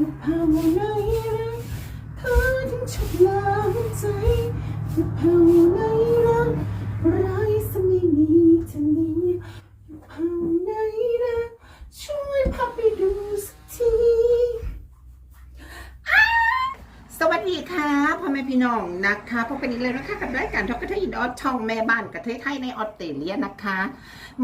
อยู่ภาวนารักเธอถึงฉุกลาหัวใจอยู่ภาวนารักร้ายสไม่มีเธอนี้อยู่ภาวนารักช่วยพาไปดูสักทีสวัสดีค่ะพ่อแม่พี่น้องนะคะพบกันอีกแล้วนะคะกับรายการทอกกระเทยอินออสช่องแม่บ้านกระเทยไทยในออสเตรเลียนะคะ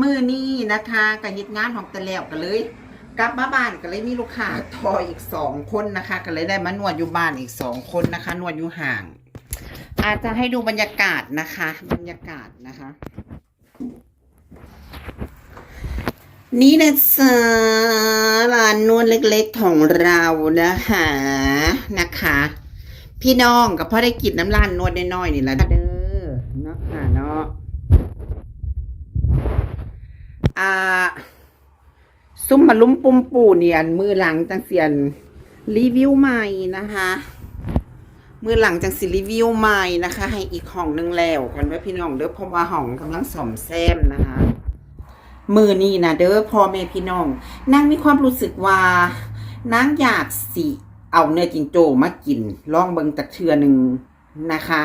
มือนี้นะคะกับเหตุงานของต่แล้วกันเลย กลับมาบ้านก็เลยมีลูกค้าทออีกสองคนนะคะ ก็เลยได้มานวดอยู่บ้านอีกสองคนนะคะ นวดอยู่ห่าง อาจจะให้ดูบรรยากาศนะคะ บรรยากาศนะคะ นี่นะจ๊ะร้านนวดเล็กๆของเรานะคะนะคะ พี่น้องกับพ่อได้กินน้ำร้านนวดน้อยๆนี่แหละเด้อเนาะค่ะเนาะอ่า ซุ่มมาลุ้มปุ่มปูเนียนมือหลังจังเสียนรีวิวใหม่นะคะ มือหลังจังสิรีวิวใหม่นะคะ ให้อีกห้องหนึงแล้วกันไว้พี่น้องเด้อเพราะว่าห้องกำลังซ่อมแซมนะคะ มือนี่นะเด้อพ่อแม่พี่น้องนางมีความรู้สึกว่านางอยากสิเอาเนื้อจิงโจ้มากินลองเบิงตักเทือหนึ่งนะคะ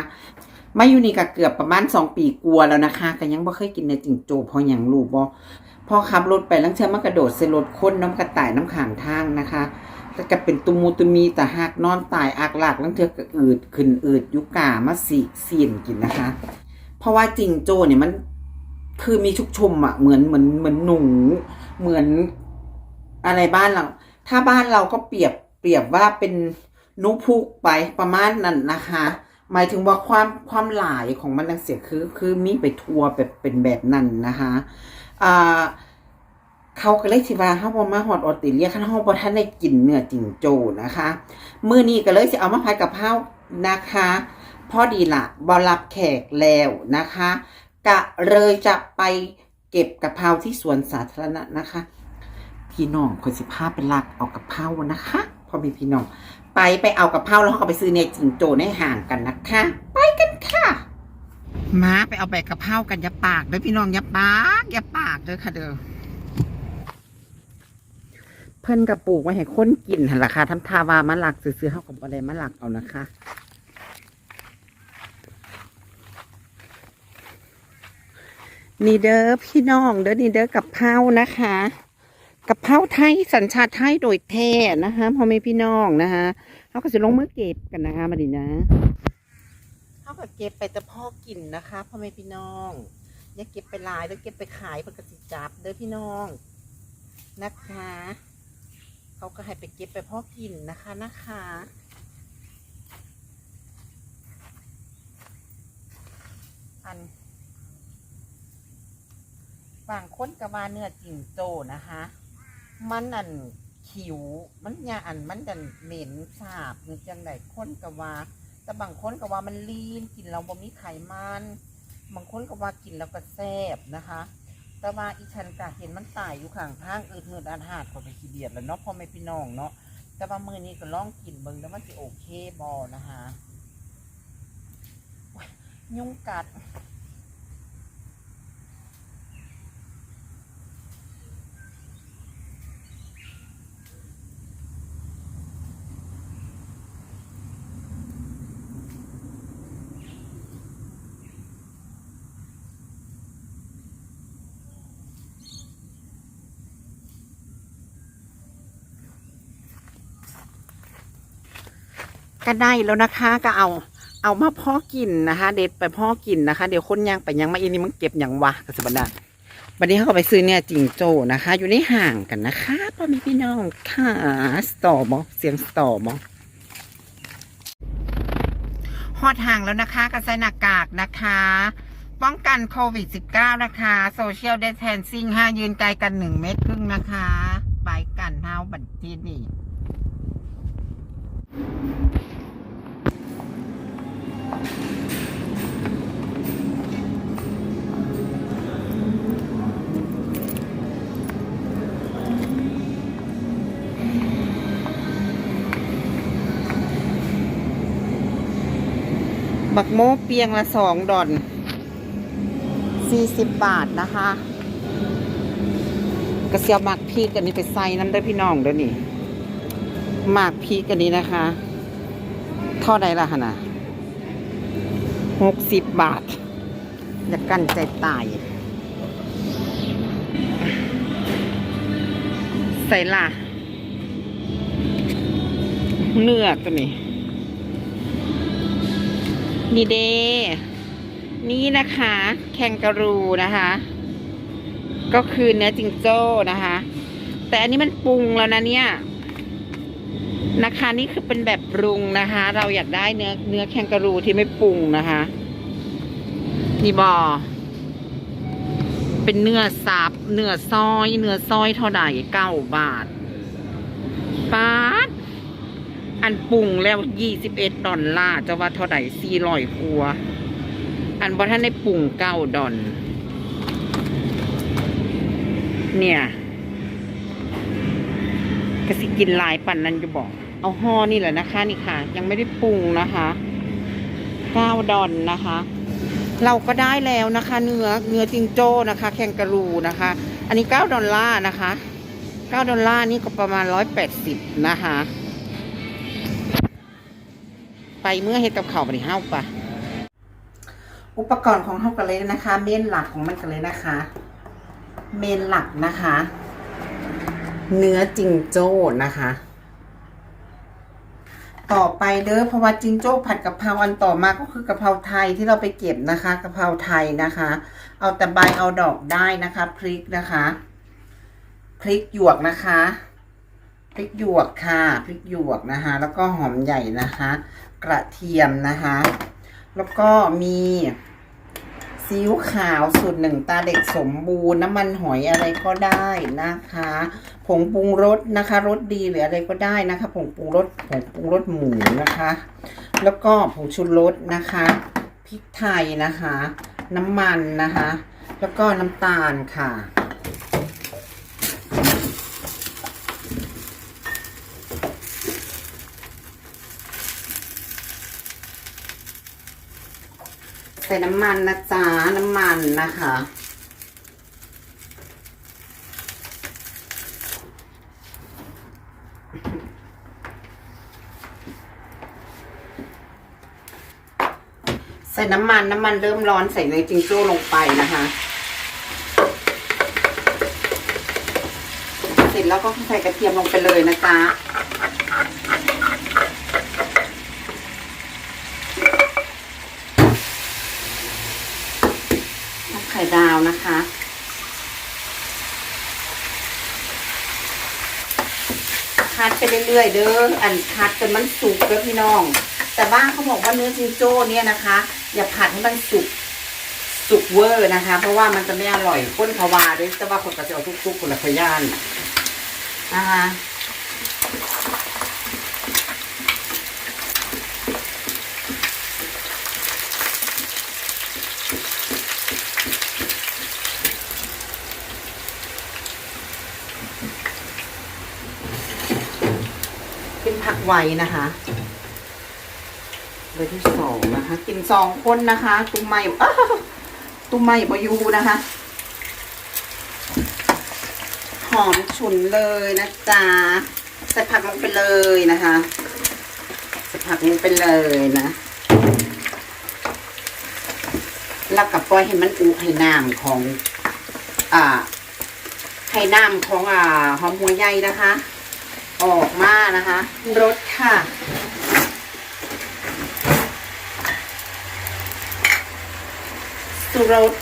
มาอยู่นี่ก็เกือบประมาณสองปีกลัวแล้วนะคะก็ยังบ่เคยกินเนื้อจิงโจ้เพออย่างลูกบ่ พอขับรถไปลังเชื่อมากระโดดใส่รถคนน้ำกระต่ายน้ำขางทางนะคะก็จะเป็นตุมูตุมีแต่หากนอนตายอักหลากลังเทือก็อืดขึ้นอืดยุกามาสีเสียนกินนะคะ เพราะว่าจิงโจ้เนี่ยมันคือมีชุกชุมอะเหมือนเหมือนเหมือนหนูเหมือนอะไรบ้านเราถ้าบ้านเราก็เปรียบเปรียบว่าเป็นนุพุกไปประมาณนั้นนะคะ หมายถึงว่าความความหลายของมันนังเสียคือ คือมีไปทัวร์แบบเป็นแบบนั้นนะคะ อ่า เขาก็เลยสิว่าเฮาบ่มาฮอดออสเตรเลียคันเฮาบ่ทันได้กินเนื้อจิงโจ้นะคะมื้อนี้ก็เลยสิเอามาผัดกับข้าวนะคะพอดีละบ่รับแขกแล้วนะคะ กะเลยจะไปเก็บกะเพราที่สวนสาธารณะนะคะ พี่น้องคนสิบภาพเป็นหลักเอากะเพรานะคะพอมีพี่น้อง ไปไปเอากะเพราแล้วเขาก็ไปซื้อเนี่ยจิงโจในห่างกันนะคะ ไปกันค่ะ มาไปเอาใบกะเพรากันย่าปากเด้อพี่น้องย่าปากย่าปากเด้อค่ะเด้อเพิ่นกระปลูกไว้ให้คนกินหันราคาทำทาวามะหลักซื้อๆเข้ากับอะไรมะหลักเอานะคะนี่เด้อพี่น้องเด้อนี่เด้อกับเพรานะคะกับเพราไทยสัญชาติไทยโดยแท้นะคะพ่อแม่พี่น้องนะคะเขาก็จะลงมือเก็บกันนะคะมาดินะ เขาก็เก็บไปแต่พ่อกินนะคะพ่อแม่พี่น้องอย่าเก็บไปลายแล้วเก็บไปขายปกติจับเด้อพี่น้องนะคะเขาก็ให้ไปเก็บไปพ่อกินนะคะนะคะอันบางคนก็ว่าเนื้อจิงโจ้นะคะ มันอันขิว มันยาอันมันดันเหม็นสาบหรือจังไดคนก็ว่า แต่บางคนก็ว่ามันลีนกินเราบ่มีไขมันบางคนก็ว่ากินแล้วก็แซ่บนะคะ แต่ว่าอีฉันก็เห็นมันตายอยู่ข้างทางอืดเนืดอาหารก็ไปขี้เดียดแล้วเนาะพ่อแม่พี่น้องเนาะแต่ว่ามือนี้ก็ลองกินเบิ่งแล้วมันจะโอเคบอนะคะ ยุ่งกัด ก็ได้แล้วนะคะก็เอาเอามาพ่อกินนะคะ เด็ดไปพ่อกินนะคะ เดี๋ยวคนย่างไปยังมาอีนี่มึงเก็บอย่างวะกสิบันดาวันนี้เขาก็ไปซื้อเนี่ยจิงโจ้นะคะ อยู่ในห่างกันนะคะพ่อแม่พี่น้องค่ะสตอมอเสียงสตอมอฮอดห่างแล้วนะคะก็ใส่หน้ากากนะคะ ป้องกันโควิด -19 นะคะโซเชียลเด t แทนซิ่งห้ายืนไกลกันหนึ่งเมตรครึ่งนะคะ ไปกันเท้าบันทีนี่ บักโมเปียงละสองดอนสี่สิบบาทนะคะกระเซียวหมักพริกอันนี้ไปใส่น้ำเด้พี่น้องเด้อนี่หมากพริกอันนี้นะคะ เท่าใดล่ะฮะนะ หกสิบบาทอย่ากั้นใจตาย ใส่ล่ะเนื้อตัวนี้ นี่เด นี่นะคะ แคนการูนะคะ ก็คือเนื้อจิงโจ้นะคะ แต่อันนี้มันปรุงแล้วนะเนี่ย นะคะนี่คือเป็นแบบปรุงนะคะ เราอยากได้เนื้อเนื้อแคนการูที่ไม่ปรุงนะคะนี่บอเป็นเนื้อสับเนื้อซอย เนื้อซอยเท่าไหร่เก้าบาทปาดอันปรุงแล้วยี่สิบเอ็ดดอลลาร์จะว่าเท่าไหร่สี่ร้อยครัว อันบอท่านได้ปรุงเก้าดอลเนี่ย ก็สิกินลายปั่นนั้นจะบอก เอาห่อนี่แหละนะคะนี่ค่ะ ยังไม่ได้ปรุงนะคะเก้าดอนนะคะ เราก็ได้แล้วนะคะ เนื้อเนื้อจิงโจ้นะคะ แคนการูนะคะ อันนี้เก้าดอลลาร์นะคะเก้าดอลลาร์นี่ก็ประมาณร้อยแปดสิบนะคะ ไปเมื่อเฮ็ดกับเขาไปดิเฮ้าปะอุปกรณ์ของเฮากันเลยนะคะ เมนหลักของมันกันเลยนะคะ เมนหลักนะคะ เนื้อจิงโจ้นะคะ ต่อไปเด้อเพราะว่าจิงโจ้ผัดกะเพราอันต่อมาก็คือกะเพราไทยที่เราไปเก็บนะคะกะเพราไทยนะคะ เอาแต่ใบเอาดอกได้นะคะพริกนะคะพริกหยวกนะคะพริกหยวกค่ะพริกหยวกนะคะ แล้วก็หอมใหญ่นะคะ กระเทียมนะคะ แล้วก็มี ซีอิ๊วขาวสูตรหนึ่งตาเด็กสมบูรณ์น้ำมันหอยอะไรก็ได้นะคะ ผงปรุงรสนะคะรสดีหรืออะไรก็ได้นะคะ ผงปรุงรสผงปรุงรสหมูนะคะ แล้วก็ผงชูรสนะคะพริกไทยนะคะ น้ำมันนะคะ แล้วก็น้ำตาลค่ะ ใส่น้ำมันนะจ๊ะน้ำมันนะคะ ใส่น้ำมันน้ำมันเริ่มร้อนใส่เนยจิงโจ้ลงไปนะคะ เสร็จแล้วก็ใส่กระเทียมลงไปเลยนะจ๊ะ น้ำไข่ ดาวนะคะ คัดไปเรื่อยๆ เด้อ อันคัดจนมันสุกเด้อพี่น้อง แต่บ้านเขาบอกว่าเนื้อจิงโจ้เนี่ยนะคะ อย่าผัดให้มันสุก สุกเวอร์นะคะ เพราะว่ามันจะไม่อร่อยข้นขาวาด้วยแต่ว่าคนก็จะเอาทุกๆคนละขย่านนะคะ ไว้นะคะเบอร์ที่สองนะคะ กินสองคนนะคะ ตุ้มไม่ตุ้มไม่บอยูนะคะ หอมฉุนเลยนะจ๊ะใส่ผักลงไปเลยนะคะใส่ผักลงไปเลยนะแล้วกับปล่อยให้มันอุให้น้ำของ อ่าให้น้ำของอ่าหอมหัวใหญ่นะคะ ออกมานะคะรสค่ะ สุรส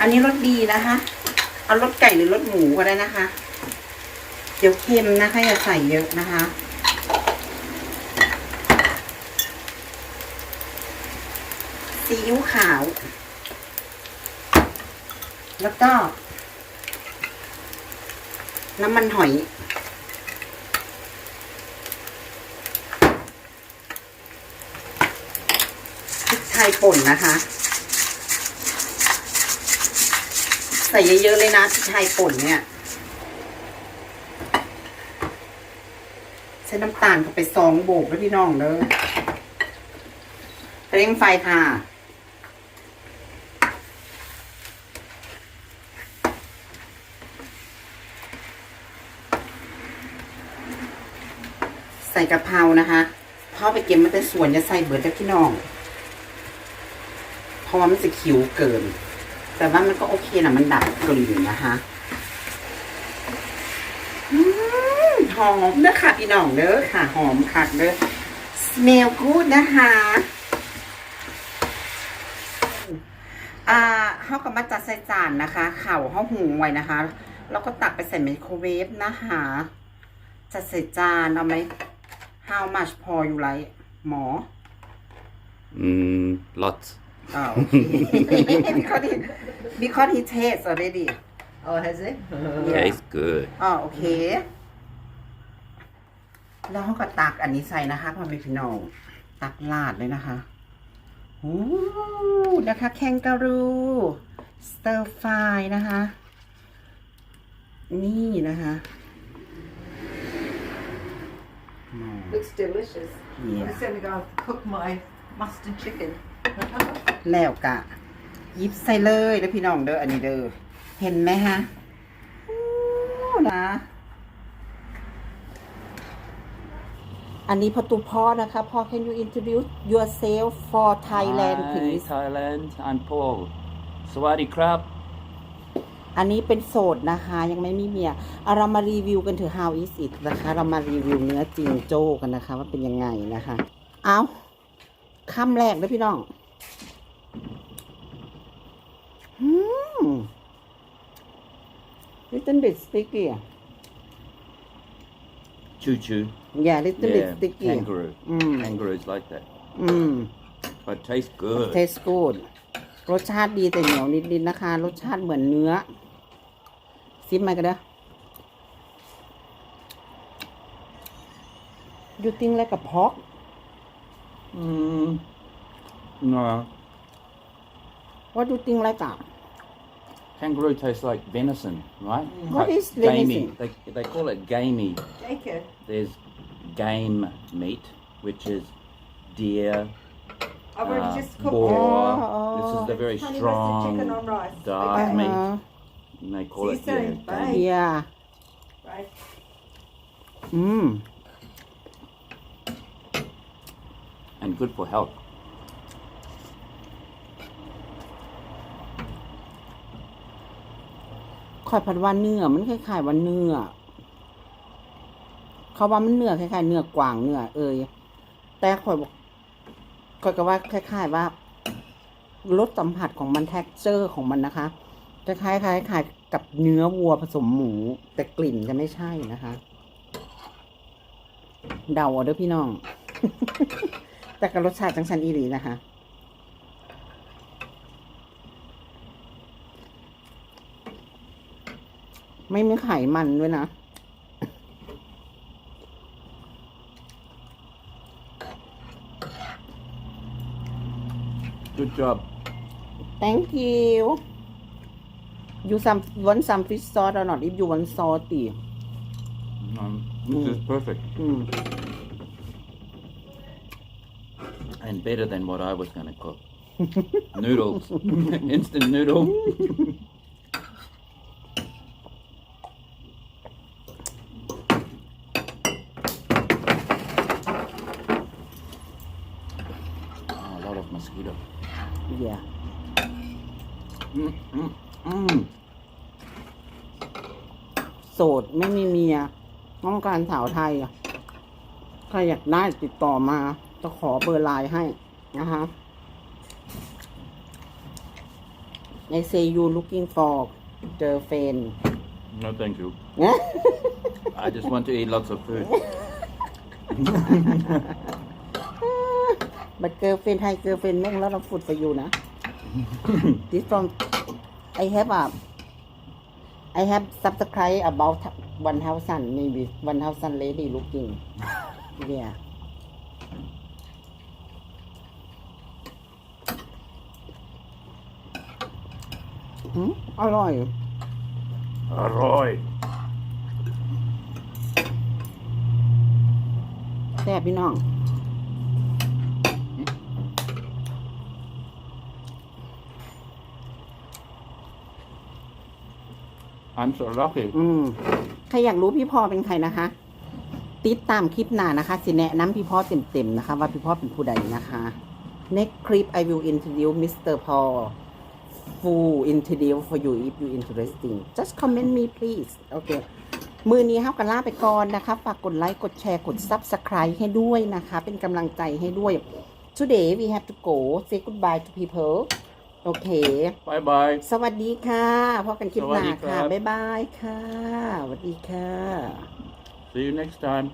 อันนี้รสดีนะคะ เอารสไก่หรือรสหมูก็ได้นะคะ เดี๋ยวเค็มนะคะ อย่าใส่เยอะนะคะ ซีอิ๊วขาว แล้วก็ น้ำมันหอย พริกไทยป่นนะคะ ใส่เยอะๆเลยนะพริกไทยป่นเนี่ยใช้น้ำตาลเข้าไปสองโบกแล้วพี่น้องเด้อเร่งไฟค่ะ ส่กะเพรานะคะพ่อไปเก็บมาแต่ส่วนจะใส่เบิร์ดกับพี่น้อง เพราะว่ามันจะคิวเกิน แต่ว่ามันก็โอเคนะมันดับกลิ่นนะคะอหอมเด้อค่ะพี่น้องเด้อค่ะ หอมคักเด้อ smell good นะคะอ่าเขาก็มาจัดใส่จานนะคะ เข่าเขาหุงไว้นะคะ แล้วก็ตักไปใส่ไมโครเวฟนะคะจัดใส่จานเอาไหม how much พออยู่ไรหมอ Mm, lots. อ่าโอเค because he because he tastes already Oh, has it? Yeah. Tastes good. อ๋อโอเค แล้วเขาก็ตักอันนี้ใส่นะคะพ่อแม่พี่น้อง ตักลาดเลยนะคะโอ้นะคะ แคนการูสเตอร์ฟายนะคะ นี่นะคะ Looks delicious. Yeah. I'm just gonna go cook my mustard chicken. แล้วกะหยิบใส่เลยเด้อพี่น้องเด้ออันนี้เด้อเห็นไหมฮะโอ้นะ อันนี้ประตูพ่อนะคะพ่อ can you introduce yourself for Thailand Hi, please Thailand. I'm Paul. Sawadi crab. อันนี้เป็นโสดนะคะยังไม่มีเมียเอาเรามารีวิวกันเถอะ how is it นะคะ เรามารีวิวเนื้อจิงโจ้กันนะคะ ว่าเป็นยังไงนะคะ เอาคำแรกเลยพี่น้องอืม little bit sticky อะ Choo choo. yeah little bit Yeah, sticky kangaroo. Mm. Kangaroos like that. อืม But tastes good. taste good รสชาติดีแต่เหนียวนิดๆนะคะ รสชาติเหมือนเนื้อ ซิมมากันเด้อ you think like a pork Mm, no. what do you think like a Kangaroo tastes like venison, right? What Like is gamey. venison? They, they call it gamey. Jacob. There's game meat, which is deer, I've already uh, just cooked boar. Oh, This is the very honey roasted strong, chicken on rice. dark Okay. meat. Uh-huh. And they call See it you soon. yeah, Bye. gamey. yeah Right. อืม and good for health. ข่อยผัดว่าเนื้อมันคล้ายๆว่าเนื้อ เขาว่ามันเนื้อคล้ายๆเนื้อกวางเนื้อเอยแต่ข่อยบอกข่อยก็ว่าคล้ายๆว่า รสสัมผัสของมันแท็กเจอร์ของมันนะคะจะคล้ายๆคล้ายกับเนื้อวัวผสมหมู แต่กลิ่นจะไม่ใช่นะคะ เดาเอาเด้อพี่น้อง แต่กับรสชาติจังสันอีหลีนะคะไม่มีไขมันด้วยนะ Good job. thank you. You some want some fish sauce or not? If you want salty. Um, this is perfect. อืม and better than what I was going to cook. Noodles, instant noodle. สดไม่มีเมียต้องการสาวไทยอะใครอยากได้ติดต่อมา จะขอเบอร์ไลน์ให้นะคะ I say you looking for เจอเฟน No, thank you. I just want to eat lots of food. but girlfriend hi girlfriend make a lot of food for you นะ this from I have a I have subscribe about one thousand maybe one thousand lady looking yeah อืมอร่อย Alright. แซ่บพี่น้อง I'm so lucky. อืมใครอยากรู้พี่พอเป็นใครนะคะ ติดตามคลิปหน้านะคะ สิแนะนำพี่พ่อเต็มๆนะคะ ว่าพี่พ่อเป็นผู้ใดนะคะ next clip I will introduce Mr. Paul full introduce for you if you interesting just comment me please โอเค มือนี้เฮากันล่าไปก่อนนะคะ ฝากกดไลค์ กดแชร์ กด subscribe ให้ด้วยนะคะ เป็นกำลังใจให้ด้วย today we have to go say goodbye to people โอเค Bye bye. สวัสดีค่ะพบกันคลิปหน้าสวัสดีครัค่ะ บ บ๊ายบายค่ะ สวัสดีค่ะ See you next time.